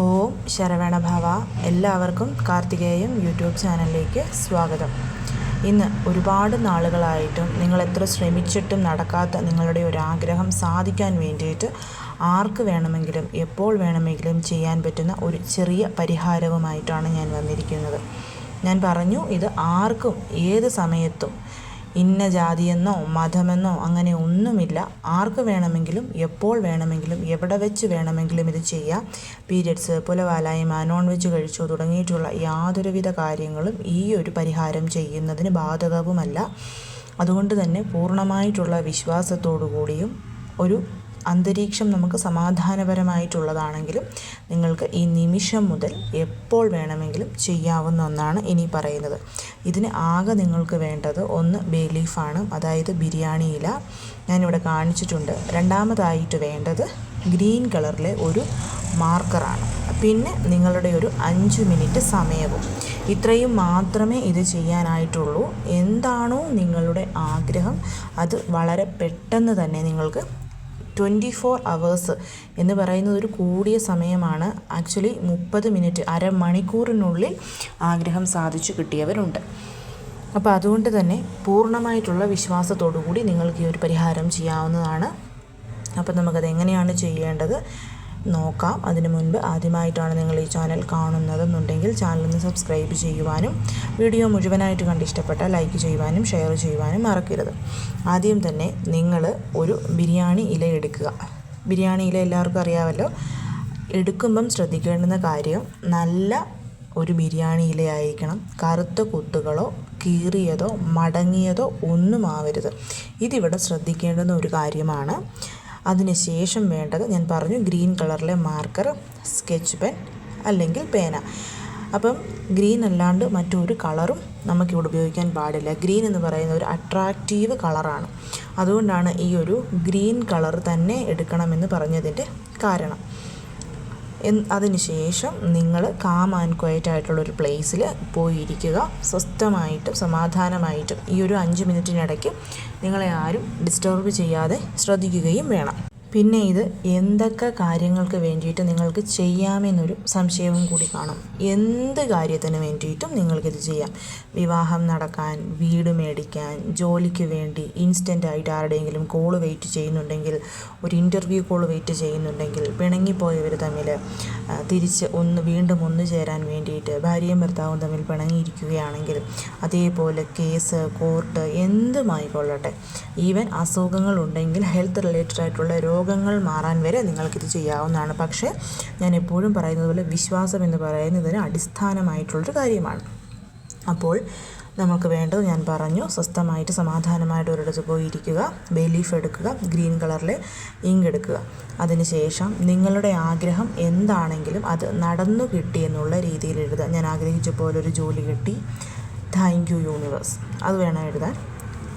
ഓം ശരവണ ഭവ എല്ലാവർക്കും കാർത്തികേയം യൂട്യൂബ് ചാനലിലേക്ക് സ്വാഗതം. ഇന്ന് ഒരുപാട് നാളുകളായിട്ടും നിങ്ങൾ എത്ര ശ്രമിച്ചിട്ടും നടക്കാത്ത നിങ്ങളുടെ ഒരു ആഗ്രഹം സാധിക്കാൻ വേണ്ടിയിട്ട് ആർക്ക് വേണമെങ്കിലും എപ്പോൾ വേണമെങ്കിലും ചെയ്യാൻ പറ്റുന്ന ഒരു ചെറിയ പരിഹാരവുമായിട്ടാണ് ഞാൻ വന്നിരിക്കുന്നത്. ഞാൻ പറഞ്ഞു ഇത് ആർക്കും ഏത് സമയത്തും ഇന്ന ജാതിയെന്നോ മതമെന്നോ അങ്ങനെ ഒന്നുമില്ല. ആർക്ക് വേണമെങ്കിലും എപ്പോൾ വേണമെങ്കിലും എവിടെ വെച്ച് വേണമെങ്കിലും ഇത് ചെയ്യാം. പീരിയഡ്സ് പുലവാലായ്മ നോൺ വെജ് കഴിച്ചോ തുടങ്ങിയിട്ടുള്ള യാതൊരുവിധ കാര്യങ്ങളും ഈ ഒരു പരിഹാരം ചെയ്യുന്നതിന് ബാധകവുമല്ല. അതുകൊണ്ട് തന്നെ പൂർണമായിട്ടുള്ള വിശ്വാസത്തോടു കൂടിയും ഒരു അന്തരീക്ഷം നമുക്ക് സമാധാനപരമായിട്ടുള്ളതാണെങ്കിലും നിങ്ങൾക്ക് ഈ നിമിഷം മുതൽ എപ്പോൾ വേണമെങ്കിലും ചെയ്യാവുന്ന ഒന്നാണ് ഇനി പറയുന്നത്. ഇതിന് ആകെ നിങ്ങൾക്ക് വേണ്ടത് ഒന്ന് ബേ ലീഫാണ് അതായത് ബിരിയാണി ഇല. ഞാനിവിടെ കാണിച്ചിട്ടുണ്ട്. രണ്ടാമതായിട്ട് വേണ്ടത് ഗ്രീൻ കളറിലെ ഒരു മാർക്കറാണ്. പിന്നെ നിങ്ങളുടെ ഒരു അഞ്ച് മിനിറ്റ് സമയവും. ഇത്രയും മാത്രമേ ഇത് ചെയ്യാനായിട്ടുള്ളൂ. എന്താണോ നിങ്ങളുടെ ആഗ്രഹം. അത് വളരെ പെട്ടെന്ന് തന്നെ നിങ്ങൾക്ക് ട്വന്റി ഫോർ അവേഴ്സ് എന്ന് പറയുന്നത് ഒരു കൂടിയ സമയമാണ്. ആക്ച്വലി മുപ്പത് മിനിറ്റ് അരമണിക്കൂറിനുള്ളിൽ ആഗ്രഹം സാധിച്ചു കിട്ടിയവരുണ്ട്. അപ്പോൾ അതുകൊണ്ട് തന്നെ പൂർണമായിട്ടുള്ള വിശ്വാസത്തോടു കൂടി നിങ്ങൾക്ക് ഈ ഒരു പരിഹാരം ചെയ്യാവുന്നതാണ്. അപ്പോൾ നമുക്കത് എങ്ങനെയാണ് ചെയ്യേണ്ടത്? നോക്കാം. അതിന് മുൻപ് ആദ്യമായിട്ടാണ് നിങ്ങൾ ഈ ചാനൽ കാണുന്നതെന്നുണ്ടെങ്കിൽ ചാനലൊന്ന് സബ്സ്ക്രൈബ് ചെയ്യുവാനും വീഡിയോ മുഴുവനായിട്ട് കണ്ട് ലൈക്ക് ചെയ്യുവാനും ഷെയർ ചെയ്യുവാനും മറക്കരുത്. ആദ്യം തന്നെ നിങ്ങൾ ഒരു ബിരിയാണി ഇല എടുക്കുക. ബിരിയാണി ഇല എല്ലാവർക്കും അറിയാമല്ലോ. എടുക്കുമ്പം ശ്രദ്ധിക്കേണ്ടുന്ന കാര്യം നല്ല ഒരു ബിരിയാണി ഇലയായിരിക്കണം. കറുത്ത കുത്തുകളോ കീറിയതോ മടങ്ങിയതോ ഒന്നും ആവരുത്. ഇതിവിടെ ശ്രദ്ധിക്കേണ്ടുന്ന ഒരു കാര്യമാണ്. അതിനുശേഷം വേണ്ടത് ഞാൻ പറഞ്ഞു ഗ്രീൻ കളറിലെ മാർക്കർ സ്കെച്ച് പെൻ അല്ലെങ്കിൽ പേന. അപ്പം ഗ്രീൻ അല്ലാണ്ട് മറ്റൊരു കളറും നമുക്കിവിടെ ഉപയോഗിക്കാൻ പാടില്ല. ഗ്രീൻ എന്ന് പറയുന്ന ഒരു അട്രാക്റ്റീവ് കളറാണ്. അതുകൊണ്ടാണ് ഈ ഒരു ഗ്രീൻ കളർ തന്നെ എടുക്കണമെന്ന് പറഞ്ഞതിന്റെ കാരണം. അതിനുശേഷം നിങ്ങൾ കാം ആൻഡ് ക്വയറ്റ് ആയിട്ടുള്ളൊരു പ്ലേസിൽ പോയിരിക്കുക. സ്വസ്ഥമായിട്ടും സമാധാനമായിട്ടും ഈ ഒരു അഞ്ച് മിനിറ്റിനിടയ്ക്ക് നിങ്ങളെ ആരും ഡിസ്റ്റർബ് ചെയ്യാതെ ശ്രദ്ധിക്കുകയും വേണം. പിന്നെ ഇത് എന്തൊക്കെ കാര്യങ്ങൾക്ക് വേണ്ടിയിട്ട് നിങ്ങൾക്ക് ചെയ്യാമെന്നൊരു സംശയവും കൂടി കാണും. എന്ത് കാര്യത്തിന് വേണ്ടിയിട്ടും നിങ്ങൾക്കിത് ചെയ്യാം. വിവാഹം നടക്കാൻ വീട് മേടിക്കാൻ ജോലിക്ക് വേണ്ടി ഇൻസ്റ്റന്റായിട്ട് ആരുടെയെങ്കിലും കോൾ വെയിറ്റ് ചെയ്യുന്നുണ്ടെങ്കിൽ ഒരു ഇന്റർവ്യൂ കോൾ വെയിറ്റ് ചെയ്യുന്നുണ്ടെങ്കിൽ പിണങ്ങിപ്പോയവർ തമ്മിൽ തിരിച്ച് ഒന്ന് വീണ്ടും ഒന്നു ചേരാൻ വേണ്ടിയിട്ട് ഭാര്യയും ഭർത്താവും തമ്മിൽ പിണങ്ങിയിരിക്കുകയാണെങ്കിൽ അതേപോലെ കേസ് കോർട്ട് എന്തുമായിക്കൊള്ളട്ടെ ഈവൻ അസുഖങ്ങളുണ്ടെങ്കിൽ ഹെൽത്ത് റിലേറ്റഡ് ആയിട്ടുള്ള രോഗങ്ങൾ മാറാൻ വരെ നിങ്ങൾക്കിത് ചെയ്യാവുന്നതാണ്. പക്ഷേ ഞാൻ എപ്പോഴും പറയുന്നത് പോലെ വിശ്വാസം എന്ന് പറയുന്നത് പറയുന്നതിന് അടിസ്ഥാനമായിട്ടുള്ളൊരു കാര്യമാണ്. അപ്പോൾ നമുക്ക് വേണ്ടത് ഞാൻ പറഞ്ഞു സ്വസ്ഥമായിട്ട് സമാധാനമായിട്ട് ഒരിടത്ത് പോയി ഇരിക്കുക എടുക്കുക ഗ്രീൻ കളറിലെ ഇങ്ക് എടുക്കുക. അതിനുശേഷം നിങ്ങളുടെ ആഗ്രഹം എന്താണെങ്കിലും അത് നടന്നു കിട്ടി എന്നുള്ള രീതിയിൽ എഴുതുക. ഞാൻ ആഗ്രഹിച്ച പോലെ ഒരു ജോലി കിട്ടി. Thank you universe. അത് വേണം എഴുതാൻ.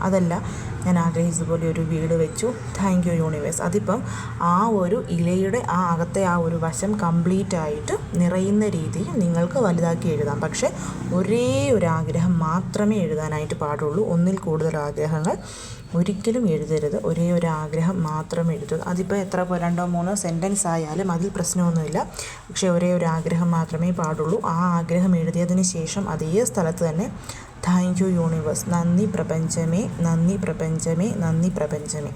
അതല്ല ഞാൻ ആഗ്രഹിച്ചതുപോലെ ഒരു വീട് വെച്ചു. താങ്ക് യു യൂണിവേഴ്സ് അതിപ്പം ആ ഒരു ഇലയുടെ ആ അകത്തെ ആ ഒരു വശം കംപ്ലീറ്റ് ആയിട്ട് നിറയുന്ന രീതിയിൽ നിങ്ങൾക്ക് വലുതാക്കി എഴുതാം. പക്ഷേ ഒരേ ഒരു ആഗ്രഹം മാത്രമേ എഴുതാനായിട്ട് പാടുള്ളൂ. ഒന്നിൽ കൂടുതൽ ആഗ്രഹങ്ങൾ ഒരിക്കലും എഴുതരുത്. ഒരേ ഒരു ആഗ്രഹം മാത്രം എഴുതരുത് അതിപ്പോൾ എത്ര രണ്ടോ മൂന്നോ സെന്റൻസ് ആയാലും അതിൽ പ്രശ്നമൊന്നുമില്ല. പക്ഷേ ഒരേ ഒരു ആഗ്രഹം മാത്രമേ പാടുള്ളൂ. ആ ആഗ്രഹം എഴുതിയതിന് ശേഷം അതേ സ്ഥലത്ത് തന്നെ താങ്ക് യു യൂണിവേഴ്സ്. നന്ദി പ്രപഞ്ചമേ നന്ദി പ്രപഞ്ചമേ നന്ദി പ്രപഞ്ചമേ.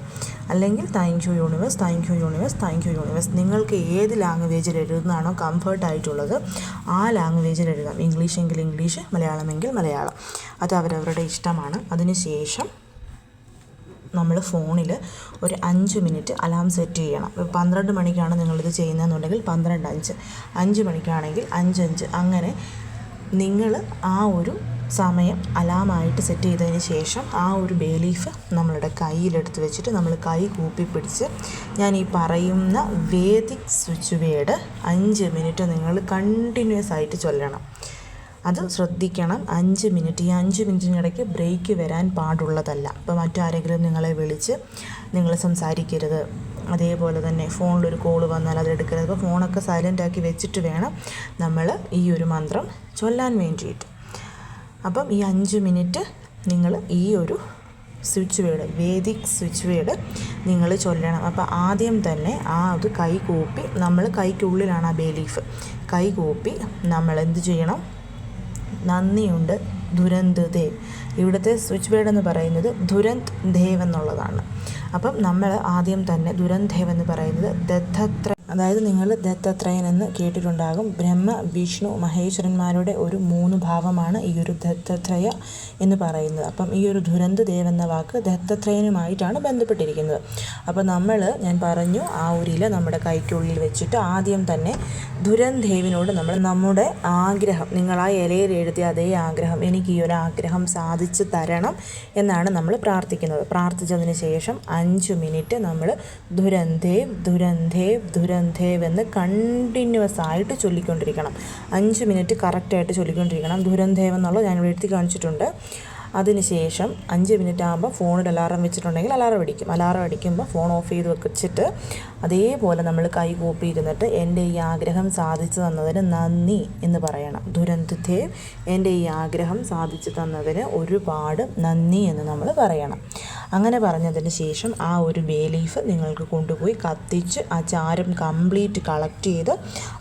അല്ലെങ്കിൽ thank you universe thank you universe thank you universe. നിങ്ങൾക്ക് ഏത് ലാംഗ്വേജിൽ എഴുതുന്നതാണോ കംഫർട്ട് ആയിട്ടുള്ളത് ആ ലാംഗ്വേജിൽ എഴുതാം. ഇംഗ്ലീഷ് എങ്കിൽ ഇംഗ്ലീഷ് മലയാളമെങ്കിൽ മലയാളം. അത് അവരവരുടെ ഇഷ്ടമാണ്. അതിനുശേഷം നമ്മൾ ഫോണിൽ ഒരു അഞ്ച് മിനിറ്റ് അലാം സെറ്റ് ചെയ്യണം. ഇപ്പോൾ പന്ത്രണ്ട് മണിക്കാണ് നിങ്ങളിത് ചെയ്യുന്നതെന്നുണ്ടെങ്കിൽ പന്ത്രണ്ട് അഞ്ച്. അഞ്ച് മണിക്കാണെങ്കിൽ അഞ്ചഞ്ച് അങ്ങനെ നിങ്ങൾ ആ ഒരു സമയം അലാമായിട്ട് സെറ്റ് ചെയ്തതിന് ശേഷം ആ ഒരു ബേ ലീഫ് നമ്മളുടെ കയ്യിലെടുത്ത് വെച്ചിട്ട് നമ്മൾ കൈ കൂപ്പി പിടിച്ച് ഞാൻ ഈ പറയുന്ന വേദിക് സ്വിച്ച് വേഡ് അഞ്ച് മിനിറ്റ് നിങ്ങൾ കണ്ടിന്യൂസ് ആയിട്ട് ചൊല്ലണം. അത് ശ്രദ്ധിക്കണം. അഞ്ച് മിനിറ്റ് ഈ അഞ്ച് മിനിറ്റിനിടയ്ക്ക് ബ്രേക്ക് വരാൻ പാടുള്ളതല്ല. ഇപ്പോൾ മറ്റാരെങ്കിലും നിങ്ങളെ വിളിച്ച് നിങ്ങൾ സംസാരിക്കരുത്. അതേപോലെ തന്നെ ഫോണിലൊരു കോൾ വന്നാൽ അത് എടുക്കരുത്. അപ്പോൾ ഫോണൊക്കെ സൈലന്റ് ആക്കി വെച്ചിട്ട് വേണം നമ്മൾ ഈ ഒരു മന്ത്രം ചൊല്ലാൻ വേണ്ടിയിട്ട്. അപ്പം ഈ അഞ്ച് മിനിറ്റ് നിങ്ങൾ ഈ ഒരു switch word Vedic switch word നിങ്ങൾ ചൊല്ലണം. അപ്പോൾ ആദ്യം തന്നെ ആ അത് കൈ കൂപ്പി നമ്മൾ കൈക്കുള്ളിലാണ് ആ ബേലീഫ് കൈ കൂപ്പി നമ്മൾ എന്ത് ചെയ്യണം? നന്ദിയുണ്ട് ദുരന്ത് ദേവ് ഇവിടുത്തെ സ്വിച്ച് വേഡ് എന്ന് പറയുന്നത് ദുരന്ത് ദേവ് എന്നുള്ളതാണ്. അപ്പം നമ്മൾ ആദ്യം തന്നെ ദുരന്ത് ദേവ് എന്ന് പറയുന്നത് ദത്തത്ര അതായത് നിങ്ങൾ ദത്തത്രയൻ എന്ന് കേട്ടിട്ടുണ്ടാകും. ബ്രഹ്മ വിഷ്ണു മഹേശ്വരന്മാരുടെ ഒരു മൂന്ന് ഭാവമാണ് ഈ ഒരു ദത്തത്രയ എന്ന് പറയുന്നത്. അപ്പം ഈ ഒരു ദുരന്ത ദേവ് എന്ന വാക്ക് ദത്തത്രയനുമായിട്ടാണ് ബന്ധപ്പെട്ടിരിക്കുന്നത്. അപ്പോൾ നമ്മൾ ഞാൻ പറഞ്ഞു ആ ഒരു ഇല നമ്മുടെ കൈക്കുള്ളിൽ വെച്ചിട്ട് ആദ്യം തന്നെ ദുരന്തേവിനോട് നമ്മൾ നമ്മുടെ ആഗ്രഹം നിങ്ങൾ ആ ഇലയിൽ എഴുതിയ അതേ ആഗ്രഹം എനിക്ക് ഈ ഒരു ആഗ്രഹം സാധിച്ചു തരണം എന്നാണ് നമ്മൾ പ്രാർത്ഥിക്കുന്നത്. പ്രാർത്ഥിച്ചതിന് ശേഷം അഞ്ച് മിനിറ്റ് നമ്മൾ ദുരന്തേവ് ദുരന്തേവ് ദുരന്തേവ് എന്ന് കണ്ടിന്യൂസ് ആയിട്ട് ചൊല്ലിക്കൊണ്ടിരിക്കണം. അഞ്ച് മിനിറ്റ് കറക്റ്റായിട്ട് ചൊല്ലിക്കൊണ്ടിരിക്കണം. ദുരന്തേവെന്നുള്ളത് ഞാനിവിടെ എഴുതി കാണിച്ചിട്ടുണ്ട്. അതിനുശേഷം അഞ്ച് മിനിറ്റ് ആകുമ്പോൾ ഫോണിൽ അലാറം വെച്ചിട്ടുണ്ടെങ്കിൽ അലാറം അടിക്കും. അലാറം അടിക്കുമ്പോൾ ഫോൺ ഓഫ് ചെയ്ത് വെച്ചിട്ട് അതേപോലെ നമ്മൾ കൈ കൂപ്പി ഇരുന്നിട്ട് എന്റെ ഈ ആഗ്രഹം സാധിച്ചു തന്നതിന് നന്ദി എന്ന് പറയണം. ദുരന്തത്തെ എന്റെ ഈ ആഗ്രഹം സാധിച്ചു തന്നതിന് ഒരുപാട് നന്ദി എന്ന് നമ്മൾ പറയണം. അങ്ങനെ പറഞ്ഞതിന് ശേഷം ആ ഒരു ബേ ലീഫ് നിങ്ങൾക്ക് കൊണ്ടുപോയി കത്തിച്ച് ആ ചാരം കംപ്ലീറ്റ് കളക്ട് ചെയ്ത്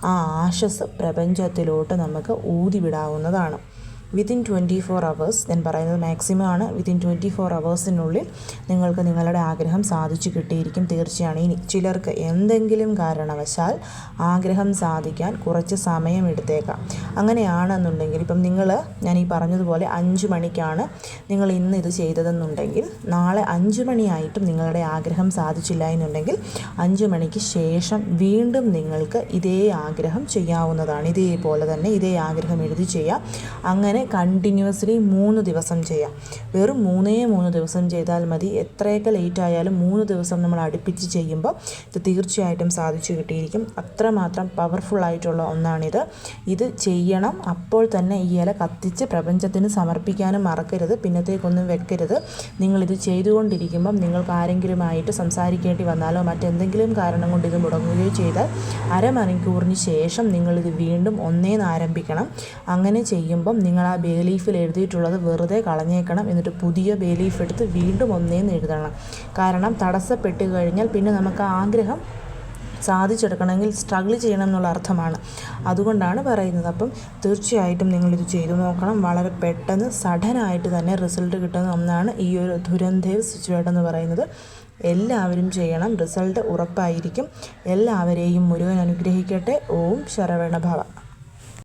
ആ ആശസ് പ്രപഞ്ചത്തിലോട്ട് നമുക്ക് ഊതി വിത്തിൻ ട്വന്റി ഫോർ അവേഴ്സ് ഞാൻ പറയുന്നത് മാക്സിമം ആണ്. വിത്തിൻ ട്വന്റി ഫോർ അവേഴ്സിനുള്ളിൽ നിങ്ങൾക്ക് നിങ്ങളുടെ ആഗ്രഹം സാധിച്ചു കിട്ടിയിരിക്കും തീർച്ചയാണ്. ഇനി ചിലർക്ക് എന്തെങ്കിലും കാരണവശാൽ ആഗ്രഹം സാധിക്കാൻ കുറച്ച് സമയം എടുത്തേക്കാം അങ്ങനെയാണെന്നുണ്ടെങ്കിൽ ഇപ്പം നിങ്ങൾ ഞാൻ ഈ പറഞ്ഞതുപോലെ അഞ്ച് മണിക്കാണ് നിങ്ങൾ ഇന്ന് ഇത് ചെയ്തതെന്നുണ്ടെങ്കിൽ നാളെ അഞ്ച് മണിയായിട്ടും നിങ്ങളുടെ ആഗ്രഹം സാധിച്ചില്ല എന്നുണ്ടെങ്കിൽ അഞ്ച് മണിക്ക് ശേഷം വീണ്ടും നിങ്ങൾക്ക് ഇതേ ആഗ്രഹം ചെയ്യാവുന്നതാണ്. ഇതേപോലെ തന്നെ ഇതേ ആഗ്രഹം എഴുതി ചെയ്യാം. അങ്ങനെ കണ്ടിന്യൂസ്ലി മൂന്ന് ദിവസം ചെയ്യാം. വെറും മൂന്നേ മൂന്ന് ദിവസം ചെയ്താൽ മതി. എത്രയൊക്കെ ലേറ്റ് ആയാലും മൂന്ന് ദിവസം നമ്മൾ അടുപ്പിച്ച് ചെയ്യുമ്പോൾ ഇത് തീർച്ചയായിട്ടും സാധിച്ചു കിട്ടിയിരിക്കും. അത്രമാത്രം പവർഫുൾ ആയിട്ടുള്ള ഒന്നാണിത്. ഇത് ചെയ്യണം. അപ്പോൾ തന്നെ ഈ ഇല കത്തിച്ച് പ്രപഞ്ചത്തിന് സമർപ്പിക്കാനും മറക്കരുത്. പിന്നത്തേക്കൊന്നും വെക്കരുത്. നിങ്ങളിത് ചെയ്തുകൊണ്ടിരിക്കുമ്പം നിങ്ങൾക്ക് ആരെങ്കിലുമായിട്ട് സംസാരിക്കേണ്ടി വന്നാലോ മറ്റെന്തെങ്കിലും കാരണം കൊണ്ട് ഇത് മുടങ്ങുകയോ ചെയ്താൽ അരമണിക്കൂറിന് ശേഷം നിങ്ങളിത് വീണ്ടും ഒന്നേന്ന് ആരംഭിക്കണം. അങ്ങനെ ചെയ്യുമ്പം നിങ്ങൾ ആ ബേ ലീഫിൽ എഴുതിയിട്ടുള്ളത് വെറുതെ കളഞ്ഞേക്കണം എന്നിട്ട് പുതിയ ബേ ലീഫ് എടുത്ത് വീണ്ടും ഒന്നേന്ന് എഴുതണം. കാരണം തടസ്സപ്പെട്ട് കഴിഞ്ഞാൽ പിന്നെ നമുക്ക് ആഗ്രഹം സാധിച്ചെടുക്കണമെങ്കിൽ സ്ട്രഗിൾ ചെയ്യണം എന്നുള്ള അർത്ഥമാണ്. അതുകൊണ്ടാണ് പറയുന്നത്. അപ്പം തീർച്ചയായിട്ടും നിങ്ങളിത് ചെയ്തു നോക്കണം. വളരെ പെട്ടെന്ന് സഡനായിട്ട് തന്നെ റിസൾട്ട് കിട്ടുന്ന ഒന്നാണ് ഈ ഒരു ദുരന്തേവ് സിറ്റുവേഷൻ എന്ന് പറയുന്നത്. എല്ലാവരും ചെയ്യണം. റിസൾട്ട് ഉറപ്പായിരിക്കും. എല്ലാവരെയും മുരുകൻ അനുഗ്രഹിക്കട്ടെ. ഓം ശരവണഭവ.